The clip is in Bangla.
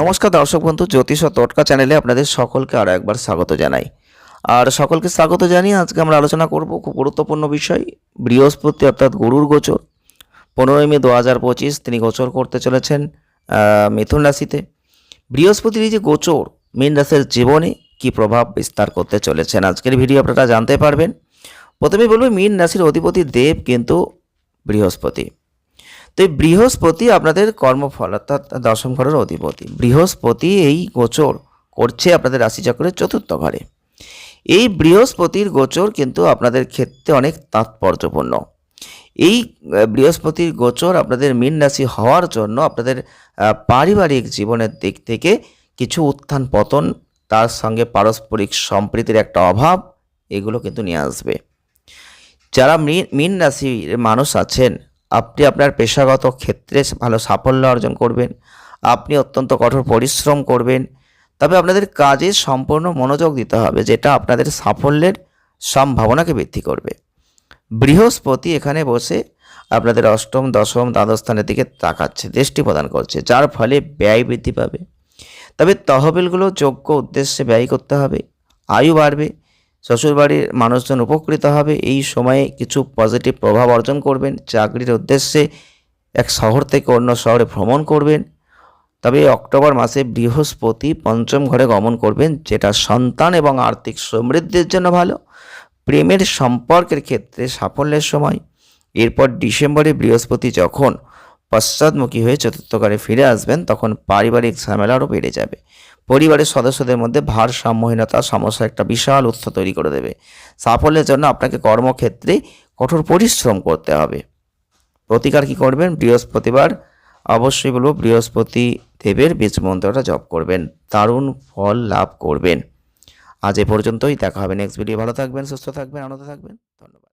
নমস্কার দর্শক বন্ধু, জ্যোতিষ তটকা চ্যানেলে আপনাদের সকলকে আরও একবার স্বাগত জানাই। আর সকলকে স্বাগত জানিয়ে আজকে আমরা আলোচনা করব খুব গুরুত্বপূর্ণ বিষয়, বৃহস্পতি অর্থাৎ গরুর গোচর। পনেরোই মে দু হাজার পঁচিশ তিনি গোচর করতে চলেছেন মিথুন রাশিতে। বৃহস্পতির এই যে গোচর মীন রাশির জীবনে কি প্রভাব বিস্তার করতে চলেছেন আজকের ভিডিও আপনারা জানতে পারবেন। প্রথমে বলব, মীন রাশির অধিপতি দেব কিন্তু বৃহস্পতি। তো এই বৃহস্পতি আপনাদের কর্মফল, অর্থাৎ দশম ঘরের অধিপতি। বৃহস্পতি এই গোচর করছে আপনাদের রাশিচক্রের চতুর্থ ঘরে। এই বৃহস্পতির গোচর কিন্তু আপনাদের ক্ষেত্রে অনেক তাৎপর্যপূর্ণ। এই বৃহস্পতির গোচর আপনাদের মীন রাশি হওয়ার জন্য আপনাদের পারিবারিক জীবনের দিক থেকে কিছু উত্থান পতন, তার সঙ্গে পারস্পরিক সম্প্রীতির একটা অভাব, এগুলো কিন্তু নিয়ে আসবে। যারা মীন- রাশির মানুষ আছেন আপনি আপনার পেশাগত ক্ষেত্রে ভালো সাফল্য অর্জন করবেন, আপনি অত্যন্ত কঠোর পরিশ্রম করবেন। তবে আপনাদের কাজে সম্পূর্ণ মনোযোগ দিতে হবে, যেটা আপনাদের সাফল্যের সম্ভাবনাকে বৃদ্ধি করবে। বৃহস্পতি এখানে বসে আপনাদের অষ্টম, দশম, দ্বাদশ স্থানের দিকে তাকাচ্ছে, দৃষ্টি প্রদান করছে, যার ফলে ব্যয় বৃদ্ধি পাবে। তবে তহবিলগুলো যোগ্য উদ্দেশ্যে ব্যয় করতে হবে, আয়ু বাড়বে শ্বশুরবাড়ির মানুষজন উপকৃত হবে। এই সময়ে কিছু পজিটিভ প্রভাব অর্জন করবেন। চাকরির উদ্দেশ্যে এক শহর থেকে অন্য শহরে ভ্রমণ করবেন। তবে অক্টোবর মাসে বৃহস্পতি পঞ্চম ঘরে গমন করবেন, যেটা সন্তান এবং আর্থিক সমৃদ্ধির জন্য ভালো। প্রেমের সম্পর্কের ক্ষেত্রে সাফল্যের সময়। এরপর ডিসেম্বরে বৃহস্পতি যখন পশ্চাৎমুখী হয়ে চতুর্থ ঘরে ফিরে আসবেন, তখন পারিবারিক ঝামেলা আরও বেড়ে যাবে। পরিবারের সদস্যদের মধ্যে ভারসাম্যহীনতা সমস্যা একটা বিশাল উৎস তৈরি করে দেবে। সাফল্যের জন্য আপনাকে কর্মক্ষেত্রে কঠোর পরিশ্রম করতে হবে। প্রতিকার কি করবেন? বৃহস্পতিবার, অবশ্যই বলব বৃহস্পতি দেবের বীজ মন্ত্রটা জপ করবেন। দারুণ ফল লাভ করবেন। আজ এ পর্যন্তই, দেখা হবে নেক্সট ভিডিও ভালো থাকবেন, সুস্থ থাকবেন, আনন্দ থাকবেন। ধন্যবাদ।